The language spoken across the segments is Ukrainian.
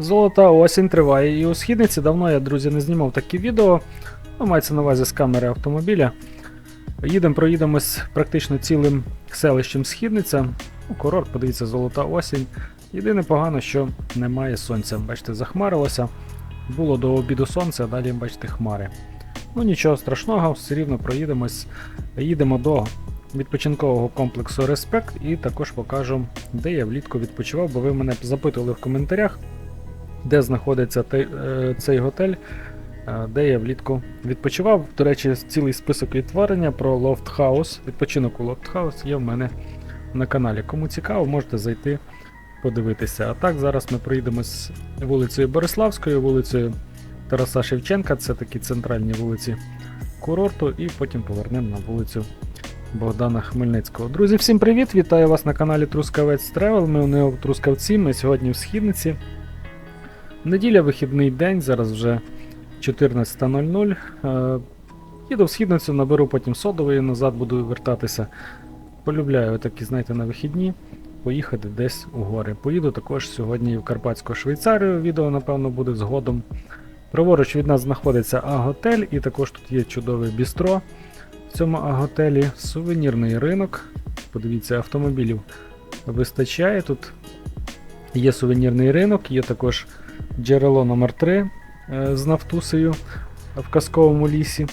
Золота осінь триває і у східниці. Давно я, друзі, не знімав такі відео. Ну, мається на увазі з камери автомобіля. Їдемо, проїдемось практично цілим селищем Східниця. Ну, Курорт, подивіться, золота осінь. Єдине погано, що немає сонця. Бачите, захмарилося. Було до обіду сонця, а далі, бачите, хмари. Ну нічого страшного, все рівно проїдемось. Їдемо до відпочинкового комплексу Респект і також покажу, де я влітку відпочивав, бо ви мене запитували в коментарях, де знаходиться е, цей готель, е, де я влітку відпочивав. До речі, цілий список відтворення про House. Відпочинок у House є в мене на каналі. Кому цікаво, можете зайти подивитися. А так, зараз ми проїдемось вулицею Бориславською, вулицею Тараса Шевченка, це такі центральні вулиці курорту, і потім повернемо на вулицю Богдана Хмельницького. Друзі, всім привіт! Вітаю вас на каналі Трускавець Тревел. Ми у Трускавці. Ми сьогодні в Східниці. Неділя, вихідний день, зараз вже 14.00. Е, Їду в східницю, наберу потім содової, назад буду вертатися. Полюбляю такі, знаєте, на вихідні поїхати десь у гори. Поїду також сьогодні в Карпатську Швейцарію. Відео, напевно, буде згодом. Праворуч від нас знаходиться А-готель, і також тут є чудове бістро. В цьому А-готелі сувенірний ринок. Подивіться, автомобілів вистачає. Тут є сувенірний ринок, є також джерело номер 3 е, з Нафтусею в казковому лісі.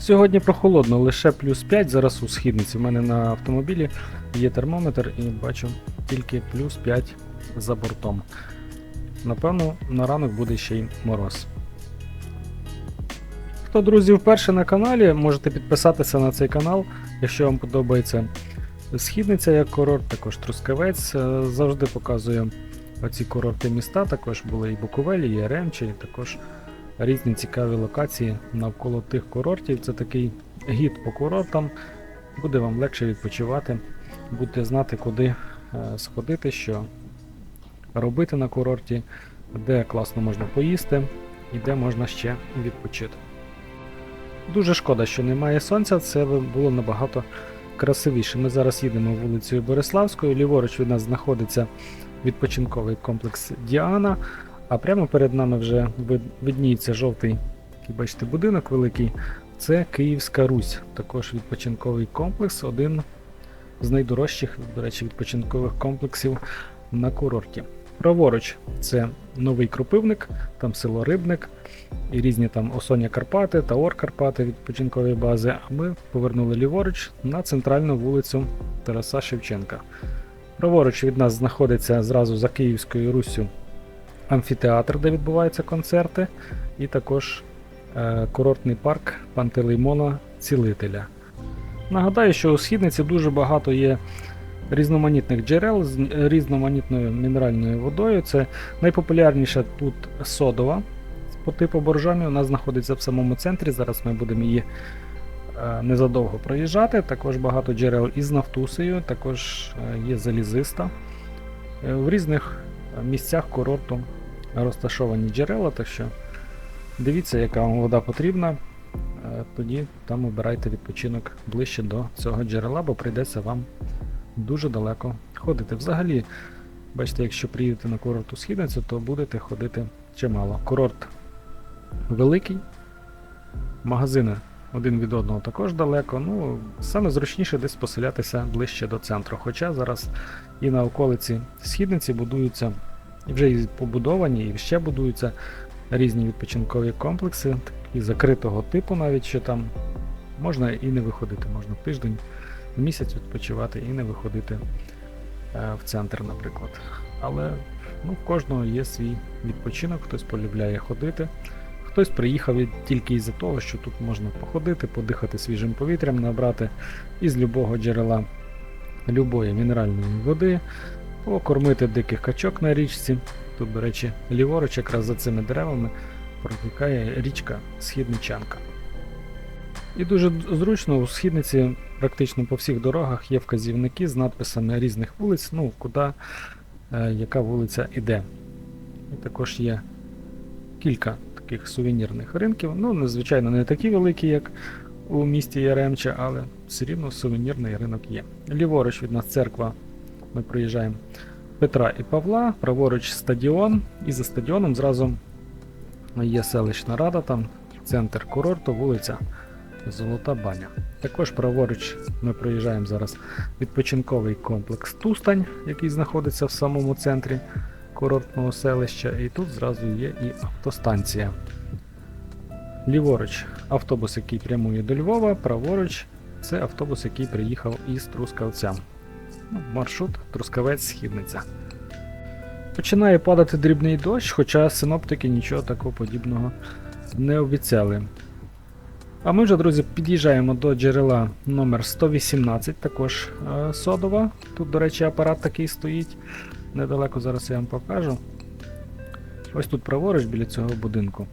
Сьогодні прохолодно, лише плюс 5 зараз у східниці. У мене на автомобілі є термометр і бачу тільки плюс 5 за бортом. Напевно, на ранок буде ще й мороз. Хто, друзі, вперше на каналі, можете підписатися на цей канал, якщо вам подобається східниця як курорт, також Трускавець. Е, Завжди показую оці курорти міста. Також були і Буковелі, і Яремче, і також різні цікаві локації навколо тих курортів. Це такий гід по курортам. Буде вам легше відпочивати, будете знати, куди е, сходити, що робити на курорті, де класно можна поїсти і де можна ще відпочити. Дуже шкода, що немає сонця, це було набагато красивіше. Ми зараз їдемо вулицею Бориславською. Ліворуч від нас знаходиться відпочинковий комплекс Діана, а прямо перед нами вже видніється жовтий такий, бачите, будинок великий. Це Київська Русь, також відпочинковий комплекс, один з найдорожчих, до речі, відпочинкових комплексів на курорті. Праворуч це новий Кропивник, там село Рибник і різні там Осоня Карпати, Таор Карпати відпочинкові бази. А ми повернули ліворуч на центральну вулицю Тараса Шевченка. Праворуч від нас знаходиться зразу за Київською Руссю амфітеатр, де відбуваються концерти, і також е, курортний парк Пантелеймона Цілителя. Нагадаю, що у східниці дуже багато є різноманітних джерел з різноманітною мінеральною водою. Це найпопулярніша тут содова по типу боржомі. Вона знаходиться в самому центрі. Зараз ми будемо її е, незадовго проїжджати. Також багато джерел із нафтусею, також е, є залізиста. Е, В різних е, місцях курорту розташовані джерела, так що дивіться, яка вам вода потрібна. Е, Тоді там обирайте відпочинок ближче до цього джерела, бо прийдеться вам дуже далеко ходити. Взагалі, бачите, якщо приїдете на курорт у східницю, то будете ходити чимало. Курорт великий, магазини один від одного також далеко. Ну, саме зручніше десь поселятися ближче до центру. Хоча зараз і на околиці східниці будуються, і вже і побудовані, і ще будуються різні відпочинкові комплекси, такі закритого типу, навіть що там можна і не виходити, можна тиждень, місяць відпочивати і не виходити е, в центр, наприклад. Але ну, в кожного є свій відпочинок, хтось полюбляє ходити, хтось приїхав тільки із-за того, що тут можна походити, подихати свіжим повітрям, набрати із любого джерела любої мінеральної води, покормити диких качок на річці. Тут, до речі, ліворуч, якраз за цими деревами, протікає річка Східничанка. І дуже зручно у східниці практично по всіх дорогах є вказівники з надписами різних вулиць, ну, куди е, яка вулиця іде. І також є кілька таких сувенірних ринків. Ну, незвичайно, не такі великі, як у місті Яремче, але все рівно сувенірний ринок є. Ліворуч від нас церква, ми проїжджаємо Петра і Павла, праворуч стадіон, і за стадіоном зразу є селищна рада, там центр курорту, вулиця Золота Баня. Також праворуч ми проїжджаємо зараз відпочинковий комплекс Тустань, який знаходиться в самому центрі курортного селища, і тут зразу є і автостанція. Ліворуч автобус, який прямує до Львова, праворуч це автобус, який приїхав із Трускавця. Ну, маршрут Трускавець-Східниця. Починає падати дрібний дощ, хоча синоптики нічого такого подібного не обіцяли. А ми вже, друзі, під'їжджаємо до джерела номер 118, також е, содова. Тут, до речі, апарат такий стоїть. Недалеко зараз я вам покажу. Ось тут праворуч біля цього будинку.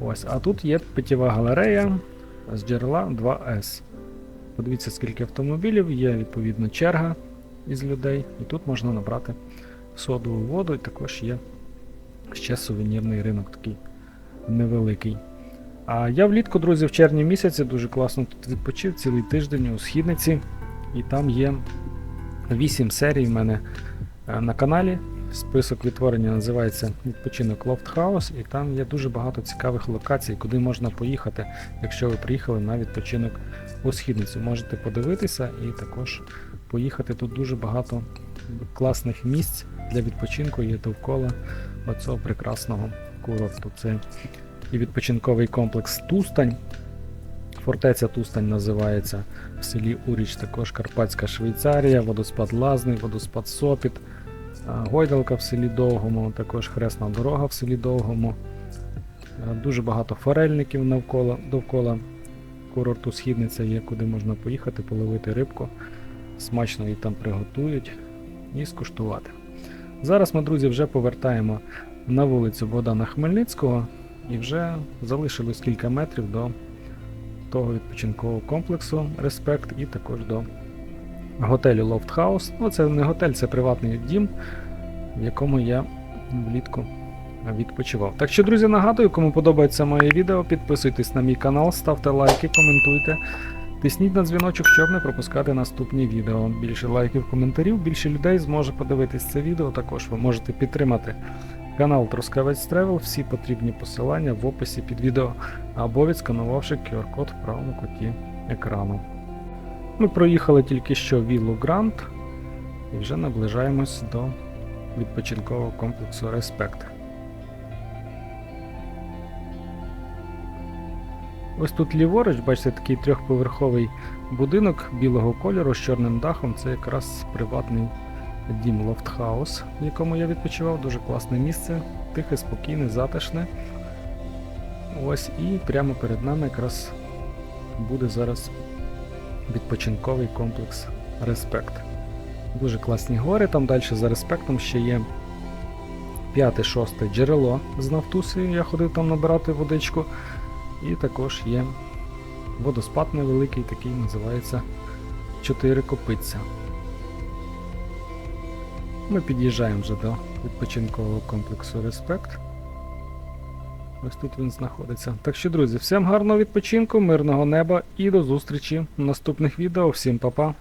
Ось, а тут є питєва галерея з джерела 2С. Подивіться, скільки автомобілів, є відповідно черга із людей, і тут можна набрати содову воду, і також є ще сувенірний ринок такий невеликий. А я влітку, друзі, в червні місяці дуже класно тут відпочив цілий тиждень у східниці, і там є 8 серій в мене на каналі. Список відтворення називається Відпочинок House, і там є дуже багато цікавих локацій, куди можна поїхати, якщо ви приїхали на відпочинок у східницю. Можете подивитися і також поїхати. Тут дуже багато класних місць для відпочинку є довкола оцього прекрасного курорту. Це і відпочинковий комплекс Тустань. Фортеця Тустань називається в селі Уріч, також Карпатська Швейцарія, водоспад Лазний, водоспад Сопіт, Гойдалка в селі Довгому, також Хресна дорога в селі Довгому. Дуже багато форельників навколо, довкола курорту Східниця є, куди можна поїхати, половити рибку. Смачно її там приготують і скуштувати. Зараз ми, друзі, вже повертаємо на вулицю Богдана Хмельницького і вже залишилось кілька метрів до того відпочинкового комплексу Респект і також до готелю Loft House. Ну, це не готель, це приватний дім, в якому я влітку відпочивав. Так що, друзі, нагадую, кому подобається моє відео, підписуйтесь на мій канал, ставте лайки, коментуйте. Тисніть на дзвіночок, щоб не пропускати наступні відео. Більше лайків, коментарів, більше людей зможе подивитись це відео. Також ви можете підтримати канал Трускавець Тревел, всі потрібні посилання в описі під відео або відсканувавши QR-код в правому куті екрану. Ми проїхали тільки що Віллу Грант і вже наближаємось до відпочинкового комплексу Респект. Ось тут ліворуч, бачите, такий трьохповерховий будинок білого кольору з чорним дахом. Це якраз приватний дім Лофтхаус, в якому я відпочивав. Дуже класне місце, тихе, спокійне, затишне. Ось і прямо перед нами якраз буде зараз відпочинковий комплекс Респект. Дуже класні гори, там далі за респектом ще є п'яте-шосте джерело з Нафтуси, я ходив там набирати водичку. І також є водоспад невеликий, такий називається Чотири копиця. Ми під'їжджаємо вже до відпочинкового комплексу Респект. Ось тут він знаходиться. Так що, друзі, всім гарного відпочинку, мирного неба і до зустрічі в наступних відео. Всім па-па!